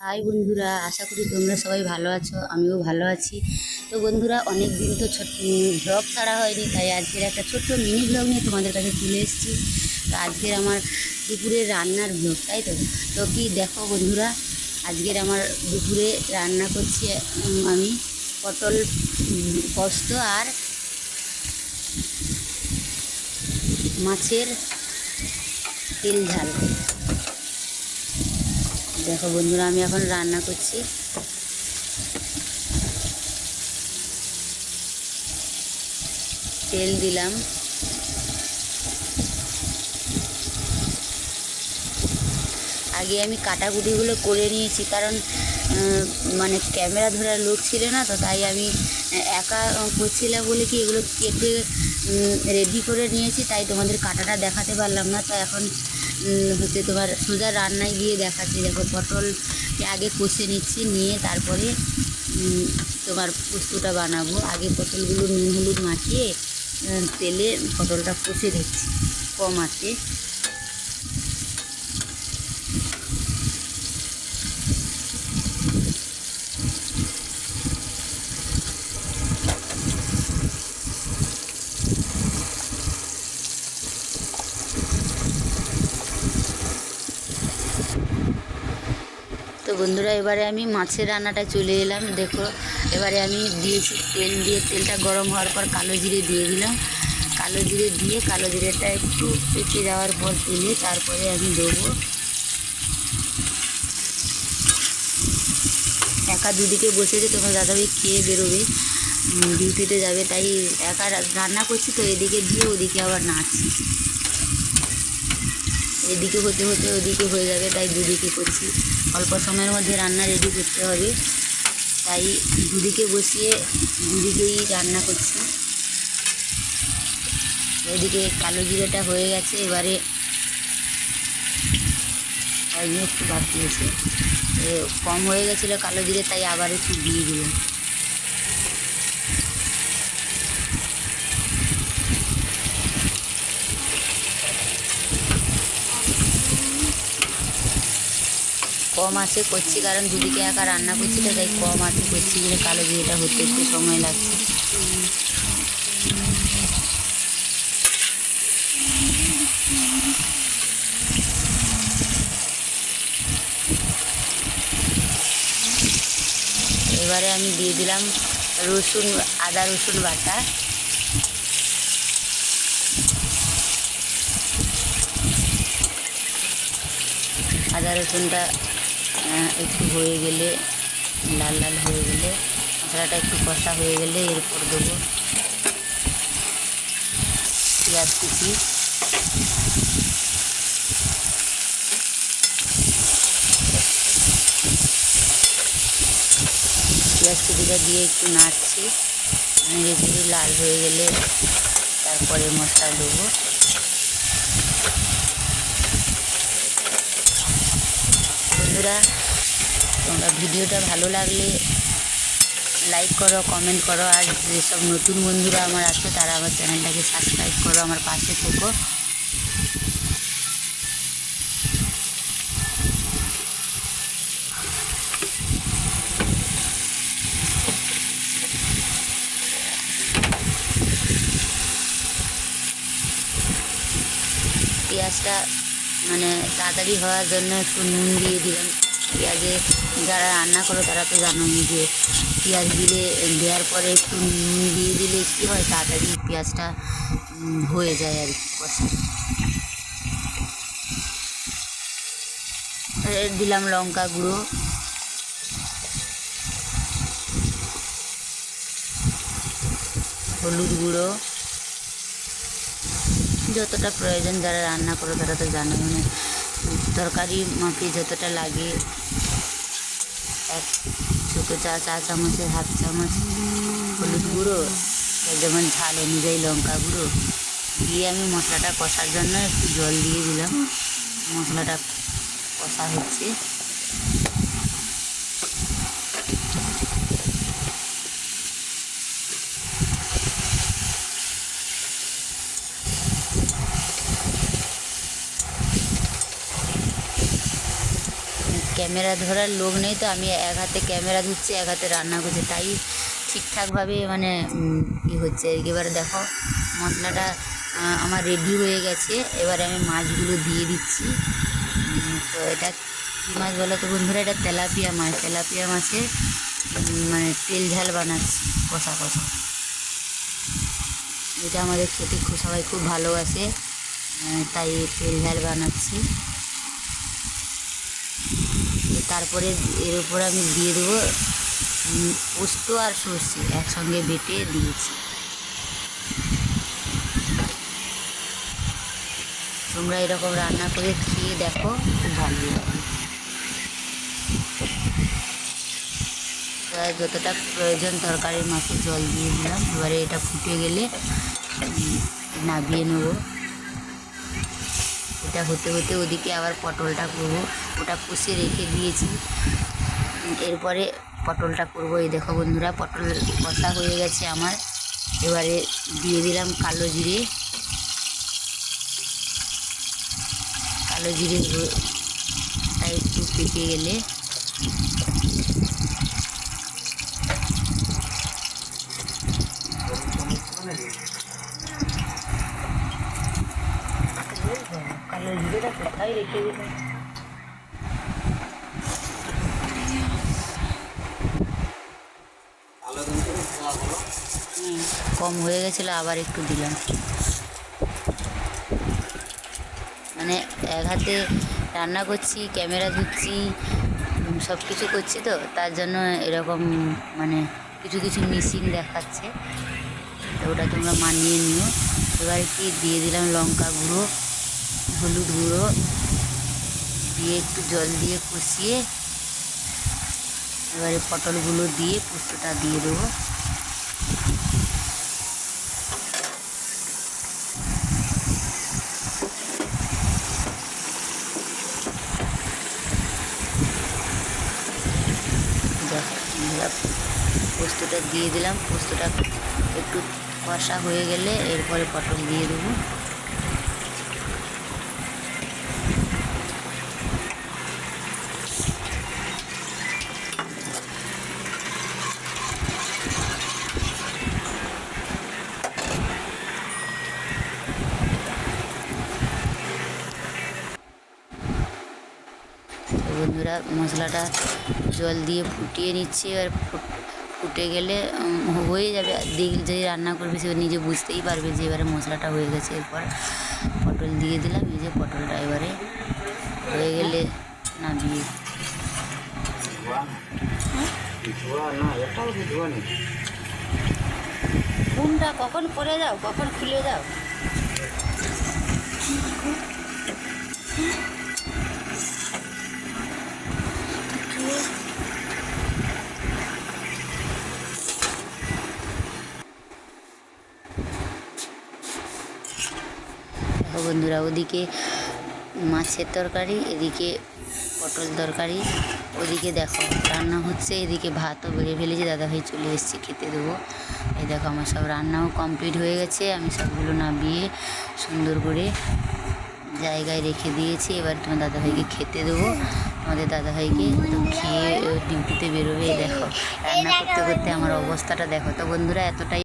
High বন্ধুরা, আশা করি তোমরা সবাই ভালো আছো, আমিও ভালো আছি। তো বন্ধুরা অনেক দিন তো ছোট ব্লগ ছাড়া হয়নি, তাই আজকের একটা ছোট্ট মিনি ব্লগ নিয়ে তোমাদের কাছে চলে এসেছি। তো আজকের আমার দুপুরের রান্নার ব্লগ তাই তো? তো কি দেখো বন্ধুরা, আজকের আমার দুপুরে রান্না করছি আমি পটল পোস্ত আর মাছের তেল ঝাল। দেখো বন্ধুরা, আমি এখন রান্না করছি। তেল দিলাম। আগে আমি কাটাকুটিগুলো করে নিয়েছি, কারণ মানে ক্যামেরা ধরার লোক ছিল না, তো তাই আমি একা করছিলাম বলে কি এগুলো কেটে রেডি করে নিয়েছি, তাই তোমাদের কাটাটা দেখাতে পারলাম না। তো এখন হচ্ছে তোমার সোজা রান্নায় গিয়ে দেখাচ্ছি। দেখো, পটলকে আগে কষে নিচ্ছি, নিয়ে তারপরে তোমার পোস্তটা বানাবো। আগে পটলগুলো নুন, হলুদ মাখিয়ে তেলে পটলটা কষে দিচ্ছি কম আছে তো বন্ধুরা, এবারে আমি মাছের রান্নাটা চলে এলাম। দেখো, এবারে আমি দিয়েছি তেল দিয়ে, তেলটা গরম হওয়ার পর কালো জিরে দিয়ে দিলাম। কালো জিরে দিয়ে, কালো জিরেটা একটু পেকে যাওয়ার পর তেলে তারপরে আমি দেবো একা দুদিকে বসেছে তোমার দাদা দাদাভাই খেয়ে বেরোবে ডিউটিতে যাবে, তাই একা রান্না করছি তো, এদিকে দিয়ে ওদিকে আবার নাচছি। এদিকে হতে হতে ওদিকে হয়ে যাবে, তাই দুদিকে করছি। অল্প সময়ের মধ্যে রান্না রেডি করতে হবে। তাই দুদিকে বসিয়ে দুদিকেই রান্না করছি। এদিকে কালো জিরেটা হয়ে গেছে, এবারে একটু বাকি আছে। কম হয়ে গেছিল কালো জিরে, তাই আবার একটু দিয়ে দিলাম। কম আছে, করছি কারণ দুদিকে একা রান্না করছি তো, তাই কম আছে, করছি বলে কালো জিরেটা হতে একটু সময় লাগছে। এবারে আমি দিয়ে দিলাম রসুন, আদা রসুন বাটা। আদা রসুনটা একটু হয়ে গেলে, লাল লাল হয়ে গেলে, মশলাটা একটু কষা হয়ে গেলে এরপর দেবো পেঁয়াজ কুচি। পেঁয়াজ কুচিটা দিয়ে একটু নাড়ছি নেড়ে চেড়ে লাল হয়ে গেলে তারপরে মশলা দেবো। বন্ধুরা তোমরা ভিডিওটা ভালো লাগলে লাইক করো কমেন্ট করো, আর যেসব নতুন বন্ধুরা আমার আছে, তারা আমার চ্যানেলটাকে সাবস্ক্রাইব করো, আমার পাশে থেকো। পেঁয়াজটা মানে তাড়াতাড়ি হওয়ার জন্য একটু নুন দিয়ে দিলাম। পেঁয়াজে যারা রান্না করো তারা তো জানোই যে পেঁয়াজ দিলে, দেওয়ার পরে একটু নুন দিয়ে দিলে কী হয়, তাড়াতাড়ি পেঁয়াজটা হয়ে যায় আর কি কষা। দিলাম লঙ্কা গুঁড়ো। হলুদ গুঁড়ো। যতটা প্রয়োজন যারা রান্না করো তারা তো জানে মানে তরকারি মাখিয়ে যতটা লাগে, এক ছোটো চা চা চামচের, হাফ চামচ হলুদ গুঁড়ো যেমন ঝাল অনুযায়ী লঙ্কা গুঁড়ো। দিয়ে আমি মশলাটা কষার জন্য একটু জল দিয়ে দিলাম। মশলাটা কষা হচ্ছে। ক্যামেরা ধরার লোক নেই তো আমি এক হাতে ক্যামেরা ধরছি এক হাতে রান্না করছি। তাই ঠিকঠাকভাবে মানে ই হচ্ছে। এবারে দেখো, মশলাটা আমার রেডি হয়ে গেছে। এবারে আমি মাছগুলো দিয়ে দিচ্ছি। তো এটা কী মাছ বলো তো বন্ধুরা? এটা তেলাপিয়া মাছ। তেলাপিয়া মাছে মানে তেল ঝাল বানাচ্ছি, কষা কষা। এটা আমাদের খেতে সবাই খুব ভালোবাসে। তাই তেল ঝাল বানাচ্ছি। তারপরে এর উপর আমি দিয়ে দেবো পোস্ত আর সর্ষে একসঙ্গে বেটে দিয়েছি। তোমরা এরকম রান্না করে খেয়ে দেখো, খুব ভালো প্রায় যতটা প্রয়োজন তরকারির মাছে জল দিয়ে দিলাম, এবারে এটা ফুটে গেলে নাবিয়ে নেব। এটা হতে হতে ওদিকে আবার পটলটা করব। ওটা কষে রেখে দিয়েছি। এরপরে পটলটা করব। এই দেখো বন্ধুরা, পটল কষা হয়ে গেছে আমার। এবারে দিয়ে দিলাম কালো জিরে। কালো জিরে একটু পেকে গেলে। কালো হুম, কম হয়ে গেছিল আবার একটু দিলাম। মানে এক হাতে রান্না করছি ক্যামেরা ধুচ্ছি সব কিছু করছি তো তার জন্য এরকম মানে কিছু কিছু মিসিং দেখাচ্ছে। তো ওটা তোমরা মানিয়ে নিও। এবার কি দিয়ে দিলাম লঙ্কা গুঁড়ো। হলুদ গুঁড়ো দিয়ে একটু জল দিয়ে কষিয়ে এবারে পটলগুলো দিয়ে পোস্তটা দিয়ে দেবো। পোস্তটা দিয়ে দিলাম। পোস্তটা একটু কষা হয়ে গেলে এরপরে পটল দিয়ে দেবো। বন্ধুরা মশলাটা জল দিয়ে ফুটিয়ে নিচ্ছি, এবার ফুটে গেলে হয়ে যাবে। দেখ যে রান্না করবে সে নিজে বুঝতেই পারবে যে এবারে মশলাটা হয়ে গেছে। এরপর পটল দিয়ে দিলাম যে পটলটা এবারে হয়ে গেলে নামিয়ে। কোনটা কখন করে যাও, কখন খুলে যাও? বন্ধুরা, ওদিকে মাছের তরকারি, এদিকে পটল তরকারি, ওদিকে দেখো রান্না হচ্ছে, এদিকে ভাতও বেড়ে ফেলেছি, দাদাভাই চলে এসেছে খেতে দেবো। এই দেখো আমার সব রান্নাও কমপ্লিট হয়ে গেছে, আমি সবগুলো নামিয়ে সুন্দর করে জায়গায় রেখে দিয়েছি, এবার তোমার দাদাভাইকে খেতে দেবো। আমাদের দাদাভাইকে তো খেয়ে ডিউটিতে বেরোবে দেখো। রান্না করতে করতে আমার অবস্থাটা দেখো। তো বন্ধুরা, এতটাই